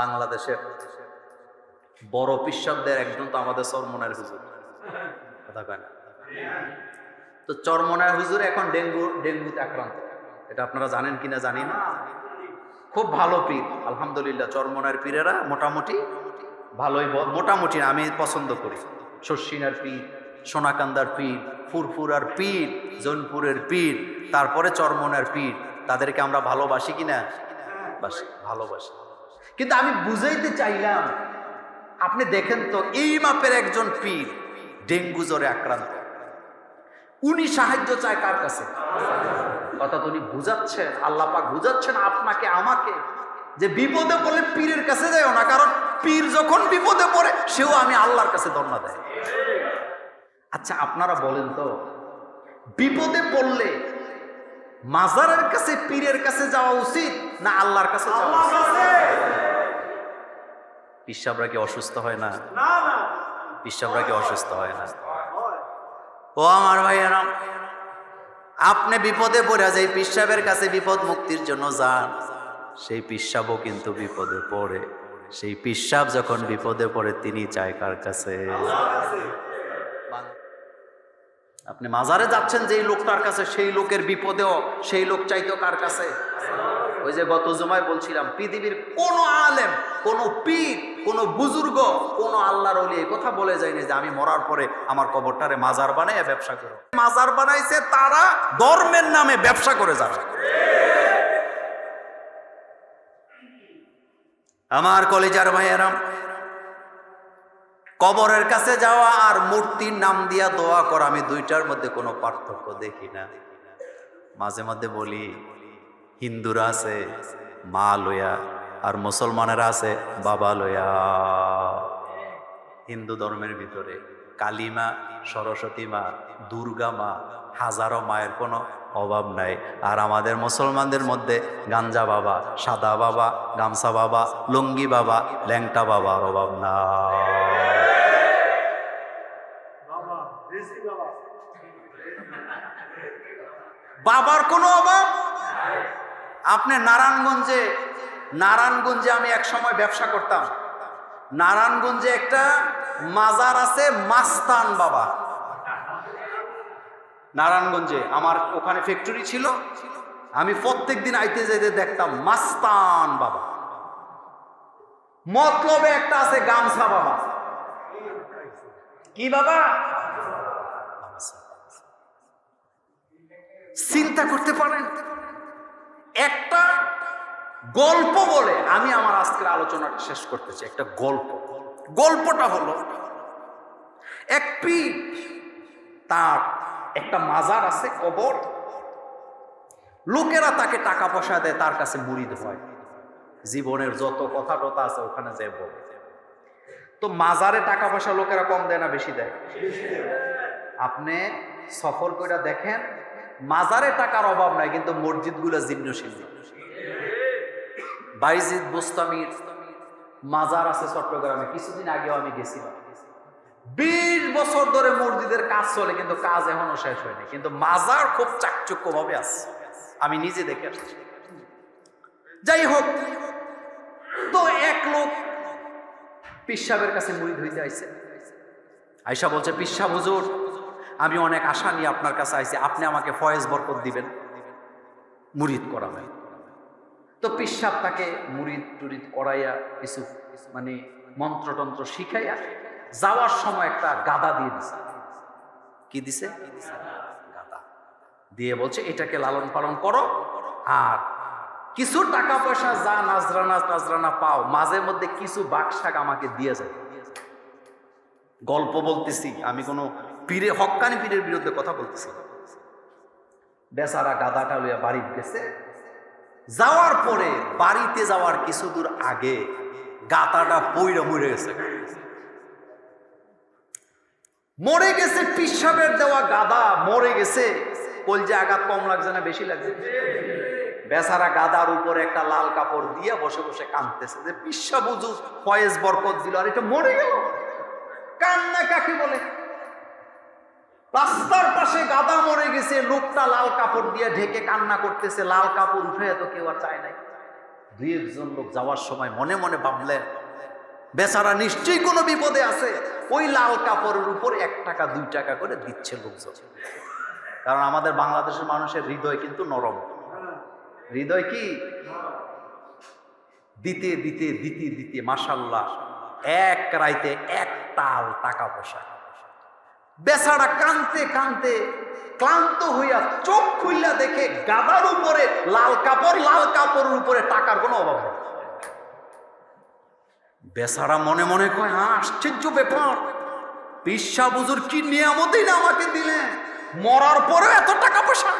বাংলাদেশের বড় পিসাবদের একজন তো আমাদের চরমনার হুজুর। কথা কয় না? তো চরমনার হুজুর এখন ডেঙ্গু, ডেঙ্গুতে আক্রান্ত। এটা আপনারা জানেন কিনা জানি না। খুব ভালো পীর, আলহামদুলিল্লাহ, চরমনার পীরেরা মোটামুটি ভালোই মোটামুটি আমি পছন্দ করি। শস্যিনার পীর, সোনাকান্দার পীর, ফুরফুরার পীর, জৌনপুরের পীর, তারপরে চরমনার পীর। তাদেরকে আমরা ভালোবাসি কিনা? বাসি ভালোবাসি। কিন্তু আমি বুঝাইতে চাইলাম, আপনি দেখেন তো, এই মাপের একজন পীর ডেঙ্গু জ্বরে আক্রান্ত। উনি সাহায্য চায় কার কাছে? অর্থাৎ উনি বুঝাচ্ছেন, আল্লাহ পাক বুঝাচ্ছেন আপনাকে, আমাকে। যে বিপদে পড়লে পীরের কাছে যাও না, কারণ পীর যখন বিপদে পড়ে, সেও আমি আল্লাহর কাছে ধর্ণা দেয়। আচ্ছা আপনারা বলেন তো, বিপদে পড়লে মাজারের কাছে, পীরের কাছে যাওয়া উচিত না আল্লাহর কাছে যাওয়া উচিত? পিসাবরা কি অসুস্থ হয় না? পিসাবরা কি অসুস্থ হয় না? ও আমার ভাইয়েরা আপনি বিপদে পড়ে যাই পিসাবের কাছে বিপদ মুক্তির জন্য যান। সেই পিসাবও কিন্তু বিপদে পড়ে। সেই পিসাব যখন বিপদে পড়ে তিনি চায় কার কাছে। আপনি মাজারে যাচ্ছেন, যেই লোকটার কাছে, সেই লোকের বিপদেও সেই লোক চাইতো কার কাছে? ওই যে গত জমায় বলছিলাম, পৃথিবীর কোন আলেম, কোন পীর, কোন বুজুর্গ, কোন আল্লাহর অলি এই কথা বলে যায়নি যে আমি মরার পরে আমার কবরটারে মাজার বানায় ব্যবসা করো মাজার বানাইছে তারা ধর্মের নামে ব্যবসা করে যারা আমার কলেজার ভাইয়েরাম কবরের কাছে যাওয়া আর মূর্তির নাম দিয়া দোয়া করা, আমি দুইটার মধ্যে কোনো পার্থক্য দেখি না। মাঝে মধ্যে বলি, হিন্দুরা আছে, মা লয়া, আর মুসলমানেরা আছে, বাবা লয়া। হিন্দু ধর্মের ভিতরে কালীমা, সরস্বতী মা, দুর্গা মা, হাজারো মায়ের কোনো অভাব নাই। আর আমাদের মুসলমানদের মধ্যে গাঞ্জা বাবা, সাদা বাবা, গামছা বাবা, লুঙ্গি বাবা, ল্যাংটা বাবার অভাব না বাবার কোনো অভাব? আপনি নারায়ণগঞ্জে নারায়ণগঞ্জে আমি এক সময় ব্যবসা করতাম। নারায়ণগঞ্জে একটা মাজার আছে মাস্তান বাবা। নারায়ণগঞ্জে আমার ওখানে ফ্যাক্টরি ছিল। আমি প্রত্যেক দিন আইতে যেতে দেখতাম মাস্তান বাবা। মতলবে একটা আছে গামছা বাবা। কি বাবা? চিন্তা করতে পারেন? একটা গল্প বলে, আমি আমার আজকের আলোচনাটা শেষ করতে চাই, একটা গল্প। গল্পটা হলো, এক পীর, তার একটা মাজার আছে, কবর। লোকেরা তাকে টাকা পয়সা দেয়, তার কাছে মুড়িদ হয়। জীবনের যত কথা টথা আছে, ওখানে যে বলে। তো মাজারে টাকা পয়সা লোকেরা কম দেয় না, বেশি দেয়? আপনি সফর করে দেখেন মাজারে টাকার অভাব নাই, কিন্তু মসজিদগুলো জীর্ণশীল। বাইজিদ বুস্তামির মাজার আছে চট্টগ্রামে, কিছুদিন আগেও আমি গেছিলাম। বিশ বছর ধরে মসজিদের কাজ চলে, কিন্তু কাজ এখনও শেষ হয়নি, কিন্তু মাজার খুব চাকচক্য ভাবে আছে। আমি নিজে দেখে আসছি। যাই হোক, তো এক লোক পিসাবের কাছে মুড়ি ধুইতে আইছে আইসা বলছে পিসাব হুজুর আমি অনেক আশা নিয়ে আপনার কাছে আইছি, আপনি আমাকে ফয়েজ বরকত দিবেন। মুরিদ করাবেন তো পিসাব তাকে মুরিদ টুরিদ করাইয়া কিছু মানে মন্ত্রতন্ত্র শিখাইয়া যাওয়ার সময় একটা গাদা দিয়ে দিছে। কি দিছে? গাদা। দিয়ে বলছে, এটাকে লালন পালন করো আর কিছু টাকা পয়সা যা নাজরানা নাজরানা পাও, মাঝে মধ্যে কিছু বাকশাক আমাকে দিয়ে যায় গল্প বলতেছি, আমি কোনো পীরে হক্কানি পীরের বিরুদ্ধে কথা বলতেছি। না। বেচারা গাদাটা লইয়া বাড়ি গেছে। যাওয়ার পরে বাড়িতে যাওয়ার কিছু দূর আগে গাতাটা পইরা মরে গেছে। মরে গেছে, পিসাবের দেওয়া গাদা মরে গেছে। কলজে আঘাত কম লাগছে না, বেশি লাগছে? বেচারা গাদার উপরে একটা লাল কাপড় দিয়ে বসে বসে কাঁদতেছে যে পিসা বুঝু ফয়েজ বরকত দিল, আর এটা মরে গেল। কান্না কাকে বলে? রাস্তার পাশে গাদা মরে গেছে, লোকটা লাল কাপড় দিয়ে ঢেকে কান্না করতেছে, লাল কাপড় উঠে তো কেউ আর চায় নাই। দুই একজন লোক যাওয়ার সময় মনে মনে ভাবলেন, বেচারা নিশ্চয়ই কোনো বিপদে আছে। ওই লাল কাপড়ের উপর এক টাকা, দুই টাকা করে দিচ্ছে লোকজন। কারণ আমাদের বাংলাদেশের মানুষের হৃদয় কিন্তু নরম। হৃদয় কি? দিতে দিতে দিতে দিতে মাসাল্লাহ এক রাইতে এক তাল টাকা পয়সা। বেচারা কানতে কানতে ক্লান্ত হইয়া চোখ খুইলা দেখে গাদার উপরে লাল কাপড়, লাল কাপড়ের উপরে টাকার কোনো অভাব নেই। বেচারা মনে মনে কয় হ্যাঁ আশ্চর্য ব্যাপার। পিসা বুজুর কি নিয়ামতই না আমাকে দিলেন মরার পরে এত টাকা পয়সা?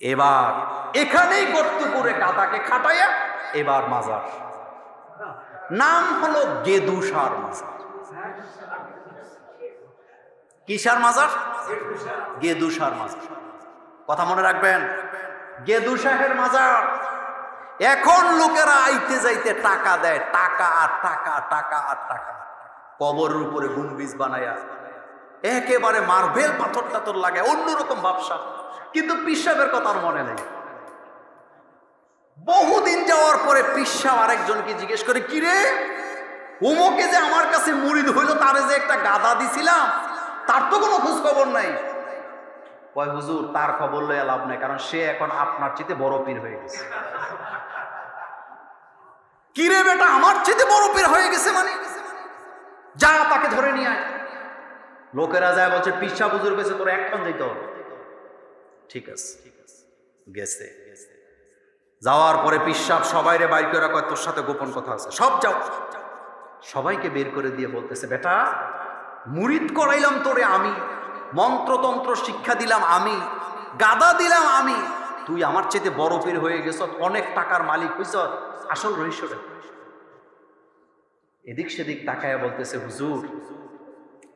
এবার এখানেই গর্ত করে গাদাকে খাটাইয়া এবার মাজার। নাম হলো গেদুসার মাজার। কিসার মাজার? গেদুসার মাজার। কথা মনে রাখবেন? গেদুসাহের মাজার। এখন লোকেরা আইতে যাইতে টাকা দেয়, টাকা আর টাকা টাকা আর টাকা। কবরের উপরে একেবারে মার্বেল পাথর টাথর লাগে অন্যরকম ব্যবসা। কিন্তু পিসাবের কথা আর মনে নেই। বহুদিন যাওয়ার পরে পিসা আরেকজনকে জিজ্ঞেস করে, কিরে উমকে যে আমার কাছে মুড়িদ হইল তারে যে একটা গাদা দিছিলাম, তার তো কোনো খোঁজ খবর নাই। কয়, হুজুর, তার খবর লইয়া লাভ নাই, কারণ সে এখন আপনার চেয়ে বড় পীর হয়ে গেছে। কিরে বেটা, আমার চেয়ে বড় পীর হয়ে গেছে মানে? যা, তাকে ধরে নিয়ে আয়। লোকেরা যায়, বলছে, পিসা বুজুর গেছে, তোর একখান যেতে হবে। ঠিক আছে। ঠিক আছে গেছে। যাওয়ার পরে পিসাব সবাইরে বাইর কয়, তোর সাথে গোপন কথা আছে। সব যাও। সবাইকে বের করে দিয়ে বলতেছে, বেটা, মুরিদ করাইলাম তোরে আমি, মন্ত্রতন্ত্র শিক্ষা দিলাম আমি, গাদা দিলাম আমি। তুই আমার চেয়ে বড় পীর হয়ে গেছ, অনেক টাকার মালিক হইছ, আসল রহস্যটা এদিক সেদিক তাকায় বলতেছে, হুজুর,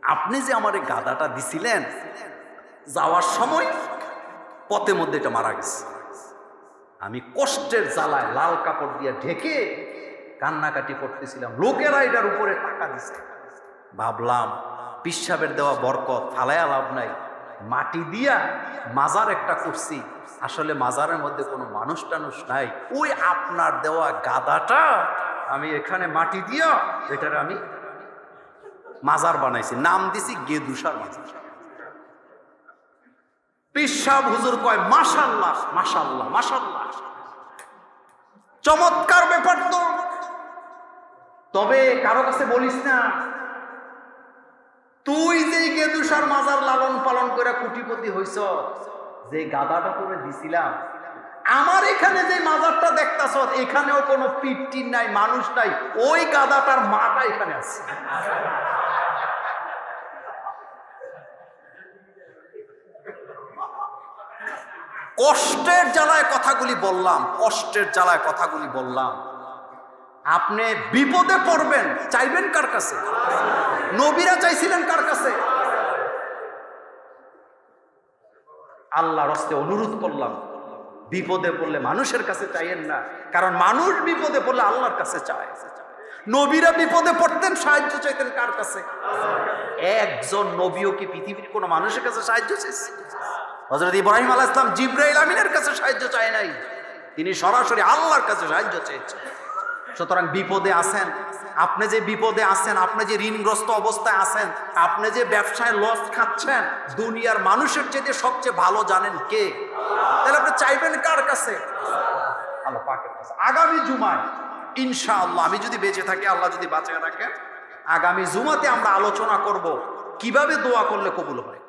আপনি যে আমার এই গাদাটা দিছিলেন, যাওয়ার সময় পথে মধ্যে এটা মারা গেছে। আমি কষ্টের জ্বালায় লাল কাপড় দিয়ে ঢেকে কান্নাকাটি করতেছিলাম। লোকেরা এটার উপরে টাকা দিছে। ভাবলাম পিসাবের দেওয়া বরকত ফালায়া লাভ নাই। মাটি দিয়া মাজার একটা করছি। আসলে মাজারের মধ্যে কোনো মানুষ টানুষ নাই। ওই আপনার দেওয়া গাদাটা আমি এখানে মাটি দিয়া এটার আমি মাজার বানাইছি। নাম দিছি গেদুসার মাজার। পিসাব হুজুর কয়, মাশাল্লাহ মাশাল্লাহ মাশাল্লাহ। চমৎকার ব্যাপার তো। তবে কারও কাছে বলিস না, তুই যেই গেদুসার মাজার লালন পালন করে কুটিপতি হইছ যে গাদাটা করে দিছিলাম, আমার এখানে যে মাজারটা দেখতাছ, এখানেও কোনো পিটটি নাই, মানুষ নাই, ওই গাদাটার মাটা এখানে আছে। কষ্টের জ্বালায় কথাগুলি বললাম, কষ্টের জ্বালায় কথাগুলি বললাম। আপনি বিপদে পড়বেন, চাইবেন কার কাছে? নবীরা চাইছিলেন কার কাছে? আল্লাহ রস্তে অনুরোধ করলাম, বিপদে পড়লে মানুষের কাছে চাইয়েন না, কারণ মানুষ বিপদে পড়লে আল্লাহর কাছে চায়। নবীরা বিপদে পড়তেন, সাহায্য চাইতেন কার কাছে? একজন নবীও কি পৃথিবীর কোনো মানুষের কাছে সাহায্য চাইছে? হজরত ইব্রাহিম আলাহ ইসলাম জিব্রাইল আমিনের কাছে সাহায্য চায় নাই। তিনি সরাসরি আল্লাহর কাছে সাহায্য চেয়েছেন। সুতরাং বিপদে আছেন। আপনি যে বিপদে আছেন, আপনি যে ঋণগ্রস্ত অবস্থায় আছেন, আপনি যে ব্যবসায় লস খাচ্ছেন, দুনিয়ার মানুষের চেয়ে সবচেয়ে ভালো জানেন কে? তাহলে আপনি চাইবেন কার কাছে। আগামী জুমায়, ইনশাআল্লাহ, আমি যদি বেঁচে থাকি, আল্লাহ যদি বাঁচিয়ে রাখেন, আগামী জুমাতে আমরা আলোচনা করব, কীভাবে দোয়া করলে কবুল হয়?